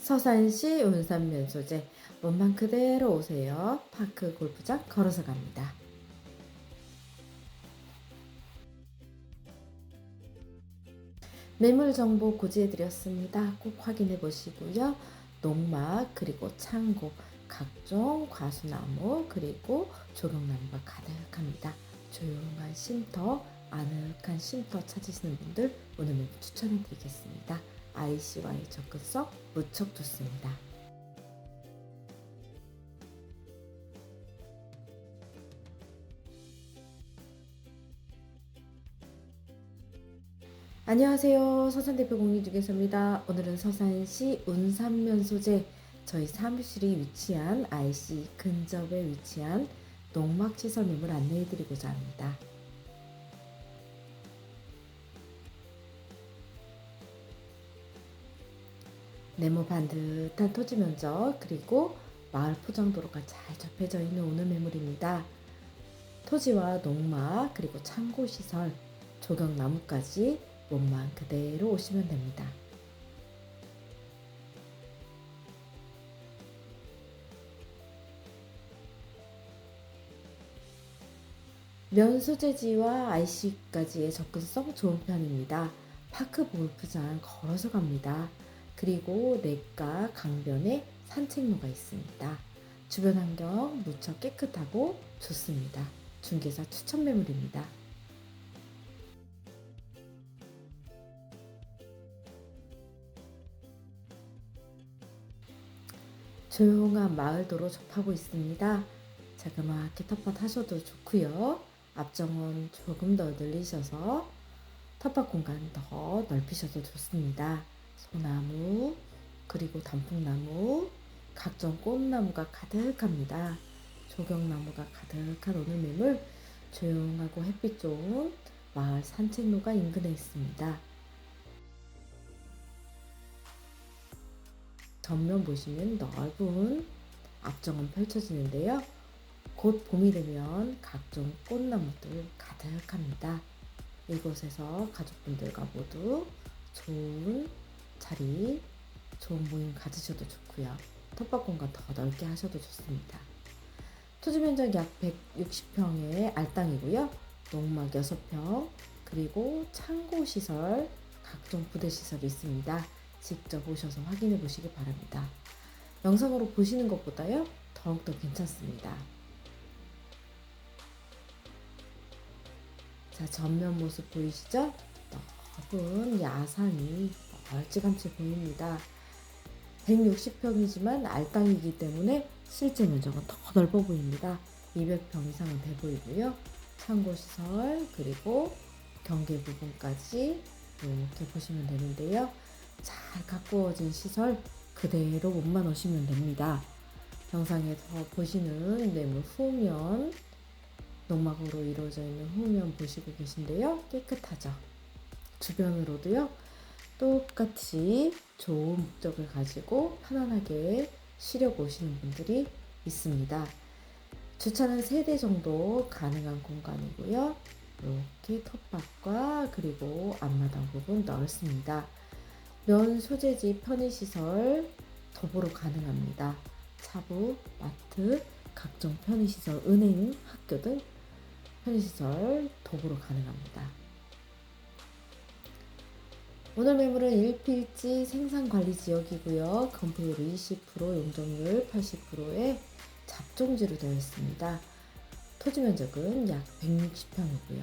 서산시 운산면 소재 몸만 그대로 오세요. 파크 골프장 걸어서 갑니다. 매물 정보 고지해 드렸습니다. 꼭 확인해 보시고요. 농막 그리고 창고 각종 과수나무 그리고 조경나무가 가득합니다. 조용한 쉼터 아늑한 쉼터 찾으시는 분들 오늘 추천해 드리겠습니다. ICY 접근성 무척 좋습니다. 안녕하세요. 서산대표 공유주계서입니다. 오늘은 서산시 운산면 소재 저희 사무실이 위치한 IC 근접에 위치한 농막시설 매물 안내해드리고자 합니다. 네모 반듯한 토지 면적 그리고 마을 포장 도로가 잘 접해져 있는 오늘 매물입니다. 토지와 농막 그리고 창고 시설 조경 나무까지 몸만 그대로 오시면 됩니다. 면 소재지와 IC까지의 접근성 좋은 편입니다. 파크 골프장 걸어서 갑니다. 그리고 냇가 강변에 산책로가 있습니다. 주변 환경 무척 깨끗하고 좋습니다. 중개사 추천 매물입니다. 조용한 마을도로 접하고 있습니다. 자그마하게 텃밭 하셔도 좋고요. 앞정원 조금 더 늘리셔서 텃밭 공간 더 넓히셔도 좋습니다. 소나무 그리고 단풍나무 각종 꽃나무가 가득합니다. 조경나무가 가득한 오늘 매물 조용하고 햇빛 좋은 마을 산책로가 인근에 있습니다. 전면 보시면 넓은 앞정원 펼쳐지는데요. 곧 봄이 되면 각종 꽃나무들 가득합니다. 이곳에서 가족분들과 모두 좋은 자리, 좋은 모임 가지셔도 좋고요. 텃밭 공간 더 넓게 하셔도 좋습니다. 토지 면적 약 160평의 알땅이고요. 농막 6평, 그리고 창고 시설, 각종 부대 시설이 있습니다. 직접 오셔서 확인해 보시기 바랍니다. 영상으로 보시는 것보다요, 더욱더 괜찮습니다. 자, 전면 모습 보이시죠? 넓은 야산이 멀찌감치 보입니다. 160평이지만 알땅이기 때문에 실제 면적은 더 넓어 보입니다. 200평 이상은 돼 보이고요. 창고시설 그리고 경계 부분까지 이렇게 보시면 되는데요. 잘 가꾸어진 시설 그대로 몸만 오시면 됩니다. 영상에서 보시는 네모 후면 농막으로 이루어져 있는 후면 보시고 계신데요. 깨끗하죠. 주변으로도요. 똑같이 좋은 목적을 가지고 편안하게 쉬려고 오시는 분들이 있습니다. 주차는 3대 정도 가능한 공간이고요. 이렇게 텃밭과 그리고 앞마당 부분 넓습니다. 면 소재지 편의시설 더불어 가능합니다. 차부, 마트, 각종 편의시설, 은행, 학교 등 편의시설 더불어 가능합니다. 오늘 매물은 1필지 생산관리 지역이고요. 건폐율 20%, 용적률 80%의 잡종지로 되어 있습니다. 토지 면적은 약 160평이고요.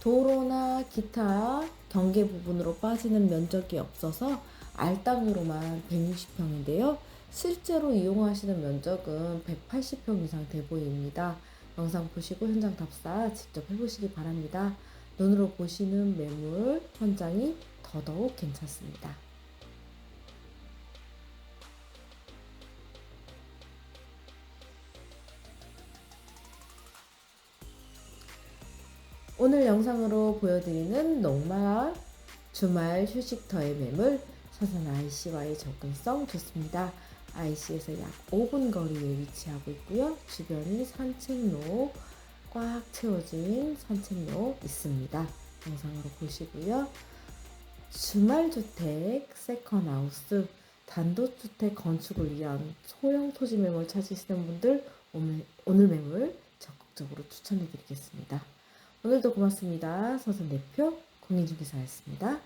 도로나 기타 경계 부분으로 빠지는 면적이 없어서 알땅으로만 160평인데요. 실제로 이용하시는 면적은 180평 이상 돼 보입니다. 영상 보시고 현장 답사 직접 해보시기 바랍니다. 눈으로 보시는 매물 현장이 더더욱 괜찮습니다. 오늘 영상으로 보여드리는 농마 주말 휴식터의 매물 서산 IC와의 접근성 좋습니다. IC에서 약 5분 거리에 위치하고 있고요. 주변이 산책로, 꽉 채워진 산책로 있습니다. 영상으로 보시고요. 주말주택, 세컨하우스, 단독주택 건축을 위한 소형 토지 매물 찾으시는 분들 오늘, 오늘 매물 적극적으로 추천해 드리겠습니다. 오늘도 고맙습니다. 서선 대표 공인중개사였습니다.